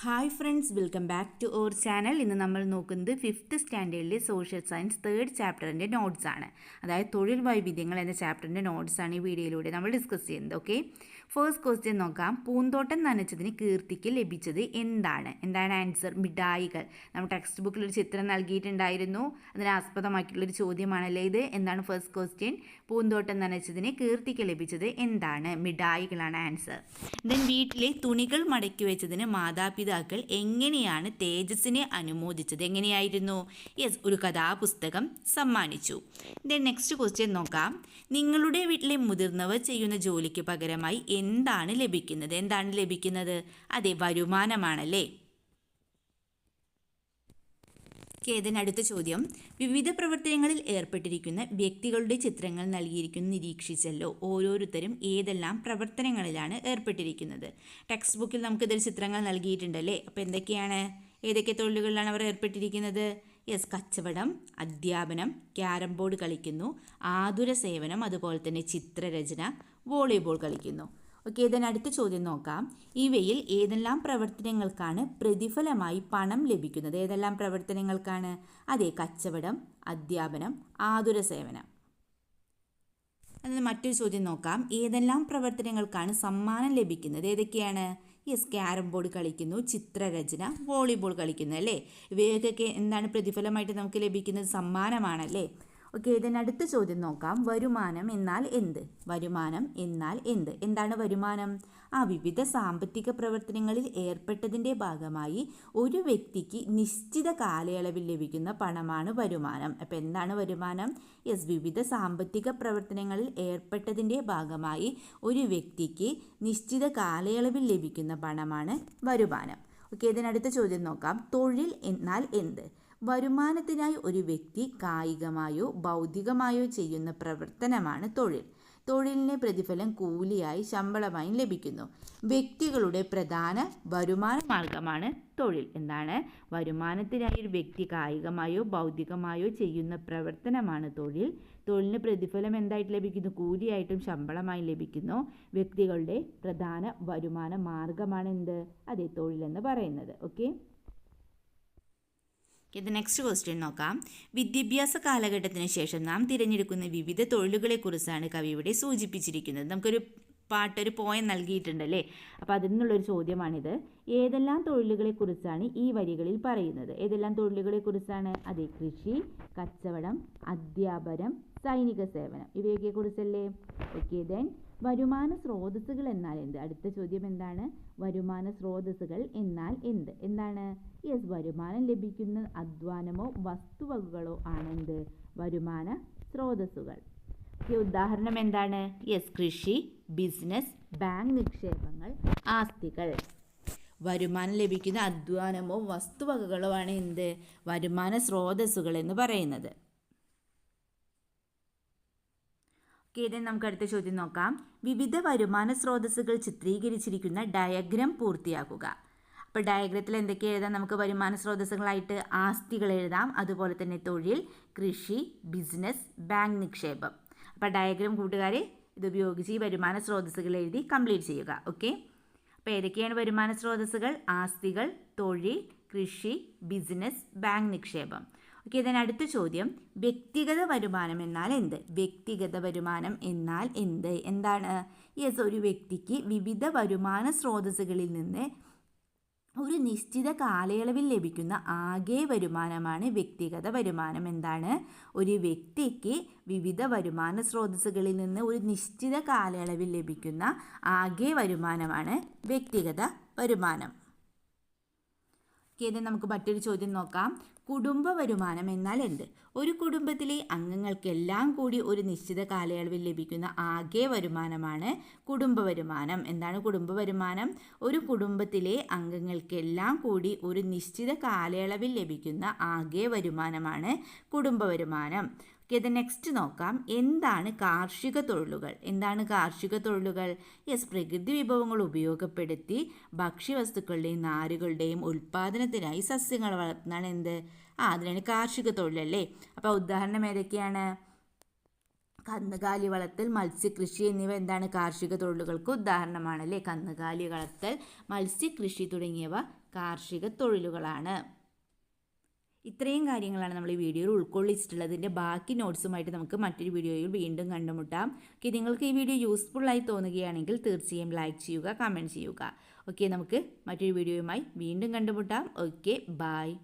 Hi friends welcome back to our channel ഇന്ന് നമ്മൾ നോക്കുന്നത് ഫിഫ്ത്ത് സ്റ്റാൻഡേർഡിലെ സോഷ്യൽ സയൻസ് തേർഡ് ചാപ്റ്ററിന്റെ നോട്ട്സ് ആണ്. അതായത് തൊഴിൽ വൈവിധ്യങ്ങൾ എന്ന ചാപ്റ്ററിന്റെ നോട്ട്സ് ആണ് ഈ വീഡിയോയിലൂടെ നമ്മൾ ഡിസ്കസ് ചെയ്യുന്നത് ഓക്കെ ഫസ്റ്റ് ക്വസ്റ്റ്യൻ നോക്കാം. പൂന്തോട്ടം നനച്ചതിന് കീർത്തിക്ക് ലഭിച്ചത് എന്താണ്? എന്താണ് ആൻസർ മിഠായികൾ. നമ്മൾ ടെക്സ്റ്റ് ബുക്കിൽ ഒരു ചിത്രം നൽകിയിട്ടുണ്ടായിരുന്നു. അതിനെ ആസ്പദമാക്കിയുള്ളൊരു ചോദ്യമാണല്ലേ ഇത്? എന്താണ് ഫസ്റ്റ് ക്വസ്റ്റ്യൻ പൂന്തോട്ടം നനച്ചതിന് കീർത്തിക്ക് ലഭിച്ചത് എന്താണ്? മിഠായികളാണ് ആൻസർ ദെൻ വീട്ടിലെ തുണികൾ മടക്കി വെച്ചതിന് മാതാപിതാക്കൾ എങ്ങനെയാണ് തേജസ്സിനെ അനുമോദിച്ചത്? എങ്ങനെയായിരുന്നു? യെസ് ഒരു കഥാപുസ്തകം സമ്മാനിച്ചു. ദെൻ നെക്സ്റ്റ് ക്വസ്റ്റ്യൻ നോക്കാം. നിങ്ങളുടെ വീട്ടിലെ മുതിർന്നവർ ചെയ്യുന്ന ജോലിക്ക് പകരമായി എന്താണ് ലഭിക്കുന്നത്? എന്താണ് ലഭിക്കുന്നത്? അതെ വരുമാനമാണല്ലേ? കേതൻ അടുത്ത ചോദ്യം? വിവിധ പ്രവർത്തനങ്ങളിൽ ഏർപ്പെട്ടിരിക്കുന്ന വ്യക്തികളുടെ ചിത്രങ്ങൾ നൽകിയിരിക്കുന്നു നിരീക്ഷിച്ചല്ലോ. ഓരോരുത്തരും ഏതെല്ലാം പ്രവർത്തനങ്ങളിലാണ് ഏർപ്പെട്ടിരിക്കുന്നത്? ടെക്സ്റ്റ് ബുക്കിൽ നമുക്കിതിൽ ചിത്രങ്ങൾ നൽകിയിട്ടുണ്ടല്ലേ? അപ്പോൾ എന്തൊക്കെയാണ്? ഏതൊക്കെ തൊഴിലുകളിലാണ് അവർ ഏർപ്പെട്ടിരിക്കുന്നത്? യെസ് കച്ചവടം അധ്യാപനം ക്യാരം ബോർഡ് കളിക്കുന്നു ആതുര സേവനം അതുപോലെ തന്നെ ചിത്രരചന വോളിബോൾ കളിക്കുന്നു. ഓക്കെ ഇതിന് അടുത്ത ചോദ്യം നോക്കാം. ഇവയിൽ ഏതെല്ലാം പ്രവർത്തനങ്ങൾക്കാണ് പ്രതിഫലമായി പണം ലഭിക്കുന്നത്? ഏതെല്ലാം പ്രവർത്തനങ്ങൾക്കാണ്? അതെ കച്ചവടം അധ്യാപനം ആതുര സേവനം. അതിന് മറ്റൊരു ചോദ്യം നോക്കാം. ഏതെല്ലാം പ്രവർത്തനങ്ങൾക്കാണ് സമ്മാനം ലഭിക്കുന്നത്? ഏതൊക്കെയാണ്? യെസ് ക്യാരം ബോർഡ് കളിക്കുന്നു ചിത്രരചന വോളിബോൾ കളിക്കുന്നു അല്ലേ? ഇവയൊക്കെ എന്താണ് പ്രതിഫലമായിട്ട് നമുക്ക് ലഭിക്കുന്നത്? സമ്മാനമാണല്ലേ? ഓക്കെ ഇതിന് അടുത്ത ചോദ്യം നോക്കാം. വരുമാനം എന്നാൽ എന്ത്? വരുമാനം എന്നാൽ എന്ത്? എന്താണ് വരുമാനം? ആ വിവിധ സാമ്പത്തിക പ്രവർത്തനങ്ങളിൽ ഏർപ്പെട്ടതിന്റെ ഭാഗമായി ഒരു വ്യക്തിക്ക് നിശ്ചിത കാലയളവിൽ ലഭിക്കുന്ന പണമാണ് വരുമാനം. അപ്പോൾ എന്താണ് വരുമാനം? യെസ് വിവിധ സാമ്പത്തിക പ്രവർത്തനങ്ങളിൽ ഏർപ്പെട്ടതിന്റെ ഭാഗമായി ഒരു വ്യക്തിക്ക് നിശ്ചിത കാലയളവിൽ ലഭിക്കുന്ന പണമാണ് വരുമാനം. ഓക്കെ ഇതിനടുത്ത ചോദ്യം നോക്കാം. തൊഴിൽ എന്നാൽ എന്ത്? വരുമാനത്തിനായി ഒരു വ്യക്തി കായികമായോ ബൗദ്ധികമായോ ചെയ്യുന്ന പ്രവർത്തനമാണ് തൊഴിൽ. തൊഴിലിനെ പ്രതിഫലം കൂലിയായി ശമ്പളമായും ലഭിക്കുന്നു. വ്യക്തികളുടെ പ്രധാന വരുമാന മാർഗമാണ് തൊഴിൽ. എന്താണ്? വരുമാനത്തിനായി ഒരു വ്യക്തി കായികമായോ ബൗദ്ധികമായോ ചെയ്യുന്ന പ്രവർത്തനമാണ് തൊഴിൽ. തൊഴിലിന് പ്രതിഫലം എന്തായിട്ട് ലഭിക്കുന്നു? കൂലിയായിട്ടും ശമ്പളമായി ലഭിക്കുന്നു. വ്യക്തികളുടെ പ്രധാന വരുമാന മാർഗമാണ് എന്ത്? അതെ തൊഴിലെന്ന് പറയുന്നത്. ഓക്കെ. ഇത് നെക്സ്റ്റ് ക്വസ്റ്റ്യൻ നോക്കാം. വിദ്യാഭ്യാസ കാലഘട്ടത്തിന് ശേഷം നാം തിരഞ്ഞെടുക്കുന്ന വിവിധ തൊഴിലുകളെക്കുറിച്ചാണ് കവി ഇവിടെ സൂചിപ്പിച്ചിരിക്കുന്നത്. നമുക്കൊരു പാട്ടൊരു പോയം നൽകിയിട്ടുണ്ടല്ലേ? അപ്പോൾ അതിൽ നിന്നുള്ളൊരു ചോദ്യമാണിത്. ഏതെല്ലാം തൊഴിലുകളെക്കുറിച്ചാണ് ഈ വരികളിൽ പറയുന്നത്? ഏതെല്ലാം തൊഴിലുകളെക്കുറിച്ചാണ്? അതെ കൃഷി കച്ചവടം അധ്യാപനം സൈനിക സേവനം. ഇവയൊക്കെ കുറിച്ചല്ലേ ഓക്കെ ദെൻ വരുമാന സ്രോതസ്സുകൾ എന്നാൽ എന്ത്? അടുത്ത ചോദ്യം എന്താണ്? വരുമാന സ്രോതസ്സുകൾ എന്നാൽ എന്ത്? എന്താണ്? യെസ് വരുമാനം ലഭിക്കുന്ന അധ്വാനമോ വസ്തുവകകളോ ആണ് എന്ത് വരുമാന സ്രോതസ്സുകൾ. ഉദാഹരണം എന്താണ്? യെസ് കൃഷി ബിസിനസ് ബാങ്ക് നിക്ഷേപങ്ങൾ ആസ്തികൾ. വരുമാനം ലഭിക്കുന്ന അധ്വാനമോ വസ്തുവകകളോ ആണ് എന്ത്? വരുമാന സ്രോതസ്സുകൾ എന്ന് പറയുന്നത്. ഓക്കെ നമുക്ക് അടുത്ത ചോദ്യം നോക്കാം. വിവിധ വരുമാന സ്രോതസ്സുകൾ ചിത്രീകരിച്ചിരിക്കുന്ന ഡയഗ്രം പൂർത്തിയാക്കുക. അപ്പോൾ ഡയഗ്രത്തിൽ എന്തൊക്കെ എഴുതാം? നമുക്ക് വരുമാന സ്രോതസ്സുകളായിട്ട് ആസ്തികൾ എഴുതാം. അതുപോലെ തന്നെ തൊഴിൽ കൃഷി ബിസിനസ് ബാങ്ക് നിക്ഷേപം. അപ്പോൾ ഡയഗ്രം കൂട്ടുകാരെ ഇത് ഉപയോഗിച്ച് ഈ വരുമാന സ്രോതസ്സുകൾ എഴുതി കംപ്ലീറ്റ് ചെയ്യുക. ഓക്കെ അപ്പോൾ ഏതൊക്കെയാണ് വരുമാന സ്രോതസ്സുകൾ? ആസ്തികൾ തൊഴിൽ കൃഷി ബിസിനസ് ബാങ്ക് നിക്ഷേപം. ഓക്കെ ഇതിന് അടുത്ത ചോദ്യം. വ്യക്തിഗത വരുമാനം എന്നാൽ എന്ത്? വ്യക്തിഗത വരുമാനം എന്നാൽ എന്ത്? എന്താണ്? യെസ് ഒരു വ്യക്തിക്ക് വിവിധ വരുമാന സ്രോതസ്സുകളിൽ നിന്ന് ഒരു നിശ്ചിത കാലയളവിൽ ലഭിക്കുന്ന ആകെ വരുമാനമാണ് വ്യക്തിഗത വരുമാനം. എന്താണ്? ഒരു വ്യക്തിക്ക് വിവിധ വരുമാന സ്രോതസ്സുകളിൽ നിന്ന് ഒരു നിശ്ചിത കാലയളവിൽ ലഭിക്കുന്ന ആകെ വരുമാനമാണ് വ്യക്തിഗത വരുമാനം. ഓക്കെ നമുക്ക് മറ്റൊരു ചോദ്യം നോക്കാം. കുടുംബ വരുമാനം എന്നാൽ എന്ത്? ഒരു കുടുംബത്തിലെ അംഗങ്ങൾക്കെല്ലാം കൂടി ഒരു നിശ്ചിത കാലയളവിൽ ലഭിക്കുന്ന ആകെ വരുമാനമാണ് കുടുംബ വരുമാനം എന്താണ് കുടുംബ വരുമാനം ഒരു കുടുംബത്തിലെ അംഗങ്ങൾക്കെല്ലാം കൂടി ഒരു നിശ്ചിത കാലയളവിൽ ലഭിക്കുന്ന ആകെ വരുമാനമാണ് കുടുംബ വരുമാനം ഇത് നെക്സ്റ്റ് നോക്കാം. എന്താണ് കാർഷിക തൊഴിലുകൾ? എന്താണ് കാർഷിക തൊഴിലുകൾ? യെസ് പ്രകൃതി വിഭവങ്ങൾ ഉപയോഗപ്പെടുത്തി ഭക്ഷ്യവസ്തുക്കളുടെയും നാരുകളുടെയും ഉൽപ്പാദനത്തിനായി സസ്യങ്ങൾ വളർത്തുന്നതാണ് എന്ത്? ആ അതിനാണ് കാർഷിക തൊഴിലല്ലേ? അപ്പോൾ ഉദാഹരണം ഏതൊക്കെയാണ്? കന്നുകാലി വളർത്തൽ മത്സ്യകൃഷി എന്നിവ എന്താണ് കാർഷിക തൊഴിലുകൾക്ക് ഉദാഹരണമാണ് അല്ലേ കന്നുകാലി വളർത്തൽ മത്സ്യകൃഷി തുടങ്ങിയവ കാർഷിക തൊഴിലുകളാണ്. ഇത്രയും കാര്യങ്ങളാണ് നമ്മൾ ഈ വീഡിയോയിൽ ഉൾക്കൊള്ളിച്ചിട്ടുള്ളത് ഇതിന്റെ ബാക്കി നോട്ട്സുമായിട്ട് നമുക്ക് മറ്റൊരു വീഡിയോയിൽ വീണ്ടും കണ്ടുമുട്ടാം. ഓക്കെ നിങ്ങൾക്ക് ഈ വീഡിയോ യൂസ്ഫുള്ളായി തോന്നുകയാണെങ്കിൽ തീർച്ചയായും ലൈക്ക് ചെയ്യുക കമന്റ് ചെയ്യുക. ഓക്കെ നമുക്ക് മറ്റൊരു വീഡിയോയുമായി വീണ്ടും കണ്ടുമുട്ടാം. Okay bye